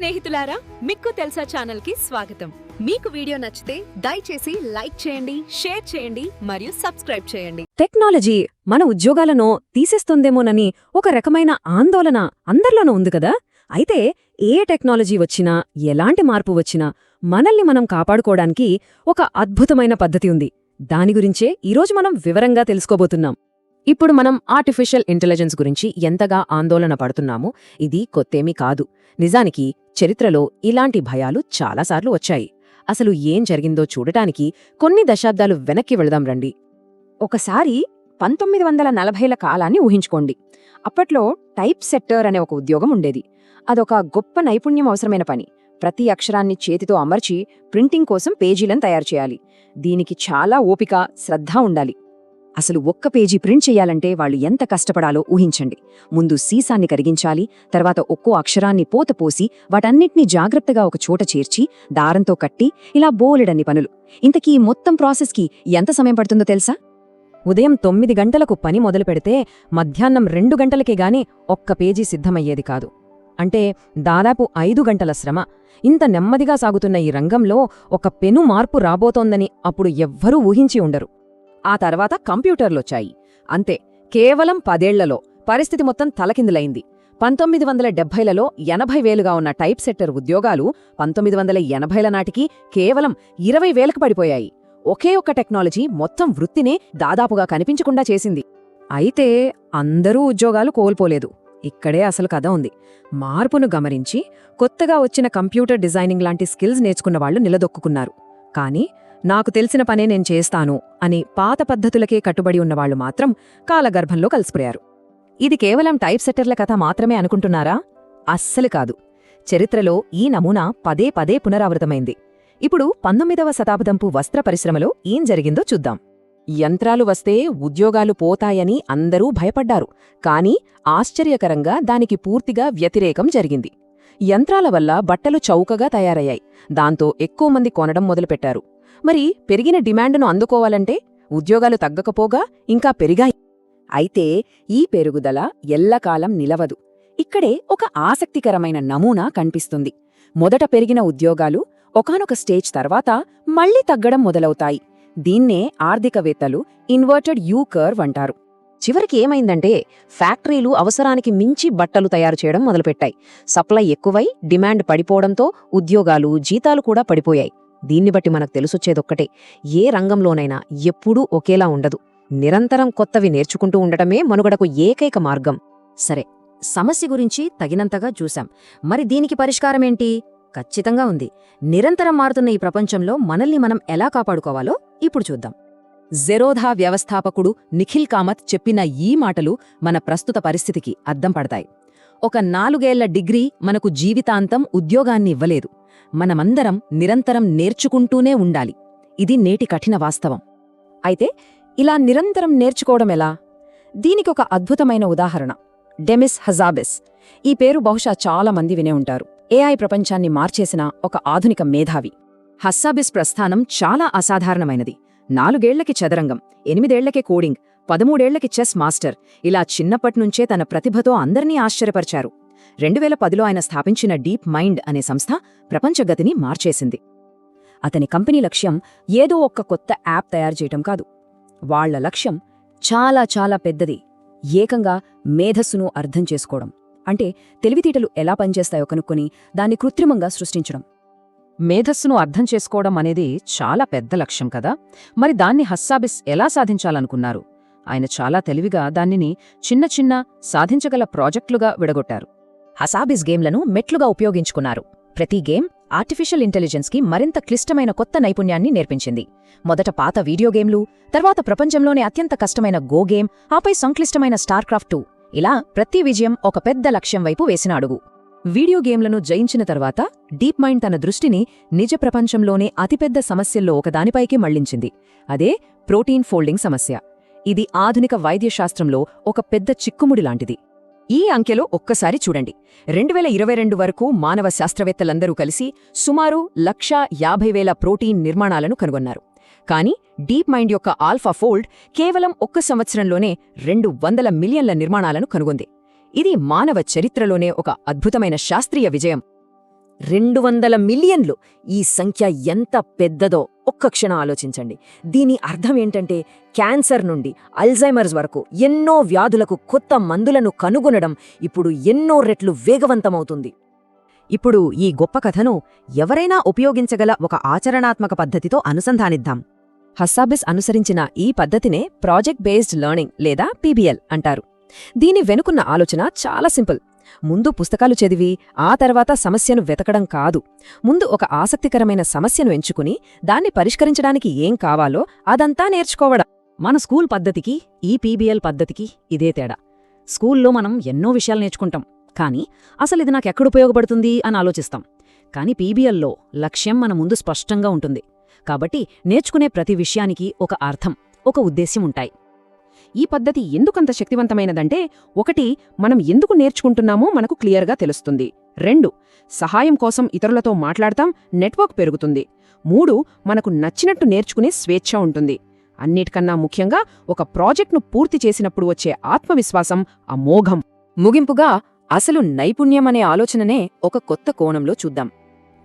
స్నేహితులారా మిక్కు తెలుసా ఛానల్కి స్వాగతం. మీకు వీడియో నచ్చితే దయచేసి లైక్ చేయండి షేర్ చేయండి మరియు సబ్స్క్రైబ్ చేయండి. టెక్నాలజీ మన ఉద్యోగాలను తీసేస్తుందేమోనని ఒక రకమైన ఆందోళన అందరిలోనూ ఉంది కదా? అయితే ఏ టెక్నాలజీ వచ్చినా ఎలాంటి మార్పు వచ్చినా మనల్ని మనం కాపాడుకోవడానికి ఒక అద్భుతమైన పద్ధతి ఉంది. దాని గురించే ఈరోజు మనం వివరంగా తెలుసుకోబోతున్నాం. ఇప్పుడు మనం ఆర్టిఫిషియల్ ఇంటెలిజెన్స్ గురించి ఎంతగా ఆందోళన పడుతున్నామో ఇది కొత్తేమీ కాదు. నిజానికి చరిత్రలో ఇలాంటి భయాలు చాలాసార్లు వచ్చాయి. అసలు ఏం జరిగిందో చూడటానికి కొన్ని దశాబ్దాలు వెనక్కి వెళదాం రండి. ఒకసారి పంతొమ్మిది వందల నలభైల కాలాన్ని ఊహించుకోండి. అప్పట్లో టైప్ సెట్టర్ అనే ఒక ఉద్యోగం ఉండేది. అదొక గొప్ప నైపుణ్యం అవసరమైన పని. ప్రతి అక్షరాన్ని చేతితో అమర్చి ప్రింటింగ్ కోసం పేజీలను తయారు చేయాలి. దీనికి చాలా ఓపిక శ్రద్ధ ఉండాలి. అసలు ఒక్క పేజీ ప్రింట్ చేయాలంటే వాళ్ళు ఎంత కష్టపడాలో ఊహించండి. ముందు సీసాన్ని కరిగించాలి తర్వాత ఒక్కో అక్షరాన్ని పోత పోసి వాటన్నిటినీ జాగ్రత్తగా ఒక చోట చేర్చి దారంతో కట్టి ఇలా బోలెడన్ని పనులు. ఇంతకీ మొత్తం ప్రాసెస్కి ఎంత సమయం పడుతుందో తెలుసా? ఉదయం తొమ్మిది గంటలకు పని మొదలు పెడితే మధ్యాహ్నం రెండు గంటలకే గాని ఒక్క పేజీ సిద్ధమయ్యేది కాదు. అంటే దాదాపు ఐదు గంటల శ్రమ. ఇంత నెమ్మదిగా సాగుతున్న ఈ రంగంలో ఒక పెను మార్పు రాబోతోందని అప్పుడు ఎవ్వరూ ఊహించి ఉండరు. ఆ తర్వాత కంప్యూటర్లొచ్చాయి. అంతే కేవలం పదేళ్ళలో పరిస్థితి మొత్తం తలకిందులైంది. పంతొమ్మిది వందల డెబ్బైలలో ఎనభై వేలుగా ఉన్న టైప్ సెట్టర్ ఉద్యోగాలు పంతొమ్మిది వందల ఎనభైల నాటికి కేవలం ఇరవై వేలకు పడిపోయాయి. ఒకే ఒక్క టెక్నాలజీ మొత్తం వృత్తినే దాదాపుగా కనిపించకుండా చేసింది. అయితే అందరూ ఉద్యోగాలు కోల్పోలేదు. ఇక్కడే అసలు కథ ఉంది. మార్పును గమనించి కొత్తగా వచ్చిన కంప్యూటర్ డిజైనింగ్ లాంటి స్కిల్స్ నేర్చుకున్న వాళ్ళు నిలదొక్కున్నారు కానీ నాకు తెలిసిన పనే నేను చేస్తాను అని పాత పద్ధతులకే కట్టుబడి ఉన్నవాళ్ళు మాత్రం కాలగర్భంలో కలిసిపోయారు. ఇది కేవలం టైప్ సెట్టర్ల కథ మాత్రమే అనుకుంటున్నారా? అస్సలు కాదు. చరిత్రలో ఈ నమూనా పదే పదే పునరావృతమైంది. ఇప్పుడు పంతొమ్మిదవ శతాబ్దంపు వస్త్ర పరిశ్రమలో ఏం జరిగిందో చూద్దాం. యంత్రాలు వస్తే ఉద్యోగాలు పోతాయని అందరూ భయపడ్డారు. కాని ఆశ్చర్యకరంగా దానికి పూర్తిగా వ్యతిరేకం జరిగింది. యంత్రాల వల్ల బట్టలు చౌకగా తయారయ్యాయి. దాంతో ఎక్కువ మంది కొనడం మొదలుపెట్టారు. మరి పెరిగిన డిమాండును అందుకోవాలంటే ఉద్యోగాలు తగ్గకపోగా ఇంకా పెరిగాయి. అయితే ఈ పెరుగుదల ఎల్లకాలం నిలవదు. ఇక్కడే ఒక ఆసక్తికరమైన నమూనా కనిపిస్తుంది. మొదట పెరిగిన ఉద్యోగాలు ఒకానొక స్టేజ్ తర్వాత మళ్ళీ తగ్గడం మొదలవుతాయి. దీన్నే ఆర్థికవేత్తలు ఇన్వర్టెడ్ యూ కర్వ్ అంటారు. చివరికి ఏమైందంటే ఫ్యాక్టరీలు అవసరానికి మించి బట్టలు తయారు చేయడం మొదలుపెట్టాయి. సప్లై ఎక్కువై డిమాండ్ పడిపోవడంతో ఉద్యోగాలు జీతాలు కూడా పడిపోయాయి. దీన్ని బట్టి మనకు తెలుసొచ్చేదొక్కటే. ఏ రంగంలోనైనా ఎప్పుడూ ఒకేలా ఉండదు. నిరంతరం కొత్తవి నేర్చుకుంటూ ఉండటమే మనుగడకు ఏకైక మార్గం. సరే సమస్య గురించి తగినంతగా చూశాం. మరి దీనికి పరిష్కారమేంటి? ఖచ్చితంగా ఉంది. నిరంతరం మారుతున్న ఈ ప్రపంచంలో మనల్ని మనం ఎలా కాపాడుకోవాలో ఇప్పుడు చూద్దాం. జెరోధా వ్యవస్థాపకుడు నిఖిల్ కామత్ చెప్పిన ఈ మాటలు మన ప్రస్తుత పరిస్థితికి అద్దం పడతాయి. ఒక నాలుగేళ్ళ డిగ్రీ మనకు జీవితాంతం ఉద్యోగాన్ని ఇవ్వలేదు. మనమందరం నిరంతరం నేర్చుకుంటూనే ఉండాలి. ఇది నేటి కఠిన వాస్తవం. అయితే ఇలా నిరంతరం నేర్చుకోవడం ఎలా? దీనికొక అద్భుతమైన ఉదాహరణ. Demis Hassabis. ఈ పేరు బహుశా చాలా మంది వినే ఉంటారు. ఏఐ ప్రపంచాన్ని మార్చేసిన ఒక ఆధునిక మేధావి. హస్సాబిస్ ప్రస్థానం చాలా అసాధారణమైనది. నాలుగేళ్ళకి చదరంగం ఎనిమిదేళ్ళకే కోడింగ్ పదమూడేళ్ళకి చెస్ మాస్టర్ ఇలా చిన్నప్పట్నుంచే తన ప్రతిభతో అందర్నీ ఆశ్చర్యపరిచారు. రెండువేల పదిలో ఆయన స్థాపించిన డీప్ మైండ్ అనే సంస్థ ప్రపంచగతిని మార్చేసింది. అతని కంపెనీ లక్ష్యం ఏదో ఒక్క కొత్త యాప్ తయారు చేయటం కాదు. వాళ్ళ లక్ష్యం చాలా చాలా పెద్దది. ఏకంగా మేధస్సును అర్థం చేసుకోవడం. అంటే తెలివితీటలు ఎలా పనిచేస్తాయో కనుక్కొని దాన్ని కృత్రిమంగా సృష్టించడం. మేధస్సును అర్థం చేసుకోవడం అనేది చాలా పెద్ద లక్ష్యం కదా. మరి దాన్ని హస్సాబిస్ ఎలా సాధించాలనుకున్నారు? ఆయన చాలా తెలివిగా దానిని చిన్న చిన్న సాధించగల ప్రాజెక్టులుగా విడగొట్టారు. హసాబిస్ గేమ్లను మెట్లుగా ఉపయోగించుకున్నారు. ప్రతి గేమ్ ఆర్టిఫిషియల్ ఇంటెలిజెన్స్కి మరింత క్లిష్టమైన కొత్త నైపుణ్యాన్ని నేర్పించింది. మొదట పాత వీడియో గేమ్లు తర్వాత ప్రపంచంలోనే అత్యంత కష్టమైన గో గేమ్ ఆపై సంక్లిష్టమైన స్టార్క్రాఫ్ట్ టూ. ఇలా ప్రతి విజయం ఒక పెద్ద లక్ష్యం వైపు వేసిన అడుగు. వీడియో గేమ్లను జయించిన తర్వాత డీప్ మైండ్ తన దృష్టిని నిజ ప్రపంచంలోనే అతిపెద్ద సమస్యల్లో ఒకదానిపైకి మళ్ళించింది. అదే ప్రోటీన్ ఫోల్డింగ్ సమస్య. ఇది ఆధునిక వైద్యశాస్త్రంలో ఒక పెద్ద చిక్కుముడి లాంటిది. ఈ అంకెలో ఒక్కసారి చూడండి. రెండు వేల ఇరవై రెండు వరకు మానవ శాస్త్రవేత్తలందరూ కలిసి సుమారు లక్షా యాభై వేల ప్రోటీన్ నిర్మాణాలను కనుగొన్నారు. కానీ డీప్ మైండ్ యొక్క ఆల్ఫా ఫోల్డ్ కేవలం ఒక్క సంవత్సరంలోనే రెండు వందల మిలియన్ల నిర్మాణాలను కనుగొంది. ఇది మానవ చరిత్రలోనే ఒక అద్భుతమైన శాస్త్రీయ విజయం. రెండు వందల మిలియన్లు ఈ సంఖ్య ఎంత పెద్దదో ఒక్క క్షణం ఆలోచించండి. దీని అర్థం ఏంటంటే క్యాన్సర్ నుండి అల్జైమర్స్ వరకు ఎన్నో వ్యాధులకు కొత్త మందులను కనుగొనడం ఇప్పుడు ఎన్నో రెట్లు వేగవంతమవుతుంది. ఇప్పుడు ఈ గొప్ప కథను ఎవరైనా ఉపయోగించగల ఒక ఆచరణాత్మక పద్ధతితో అనుసంధానిద్దాం. హస్సాబిస్ అనుసరించిన ఈ పద్ధతినే ప్రాజెక్ట్ బేస్డ్ లెర్నింగ్ లేదా పీబీఎల్ అంటారు. దీని వెనుకున్న ఆలోచన చాలా సింపుల్. ముందు పుస్తకాలు చదివి ఆ తర్వాత సమస్యను వెతకడం కాదు. ముందు ఒక ఆసక్తికరమైన సమస్యను ఎంచుకుని దాన్ని పరిష్కరించడానికి ఏం కావాలో అదంతా నేర్చుకోవడం. మన స్కూల్ పద్ధతికి ఈ పీబీఎల్ పద్ధతికి ఇదే తేడా. స్కూల్లో మనం ఎన్నో విషయాలు నేర్చుకుంటాం. కానీ అసలు ఇది నాకెక్కడ ఉపయోగపడుతుంది అని ఆలోచిస్తాం. కానీ పీబీఎల్లో లక్ష్యం మన ముందు స్పష్టంగా ఉంటుంది. కాబట్టి నేర్చుకునే ప్రతి విషయానికి ఒక అర్థం ఒక ఉద్దేశ్యం ఉంటాయి. ఈ పద్ధతి ఎందుకంత శక్తివంతమైనదంటే ఒకటి మనం ఎందుకు నేర్చుకుంటున్నామో మనకు క్లియర్గా తెలుస్తుంది. రెండు సహాయం కోసం ఇతరులతో మాట్లాడతాం నెట్వర్క్ పెరుగుతుంది. మూడు మనకు నచ్చినట్టు నేర్చుకునే స్వేచ్ఛ ఉంటుంది. అన్నిటికన్నా ముఖ్యంగా ఒక ప్రాజెక్ట్ను పూర్తి చేసినప్పుడు వచ్చే ఆత్మవిశ్వాసం అమోఘం. ముగింపుగా అసలు నైపుణ్యమనే ఆలోచననే ఒక కొత్త కోణంలో చూద్దాం.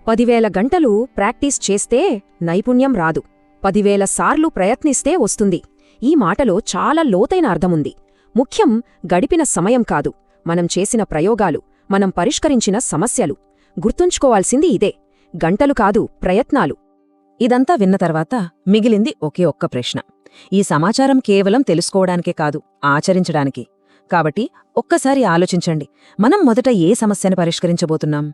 పదివేల గంటలు ప్రాక్టీస్ చేస్తే నైపుణ్యం రాదు. పదివేల సార్లు ప్రయత్నిస్తే వస్తుంది. ఈ మాటలో చాలా లోతైన అర్థముంది. ముఖ్యం గడిపిన సమయం కాదు. మనం చేసిన ప్రయోగాలు మనం పరిష్కరించిన సమస్యలు. గుర్తుంచుకోవాల్సింది ఇదే. గంటలు కాదు ప్రయత్నాలు. ఇదంతా విన్న తర్వాత మిగిలింది ఒకే ఒక్క ప్రశ్న. ఈ సమాచారం కేవలం తెలుసుకోవడానికే కాదు ఆచరించడానికి. కాబట్టి ఒక్కసారి ఆలోచించండి. మనం మొదట ఏ సమస్యను పరిష్కరించబోతున్నాం?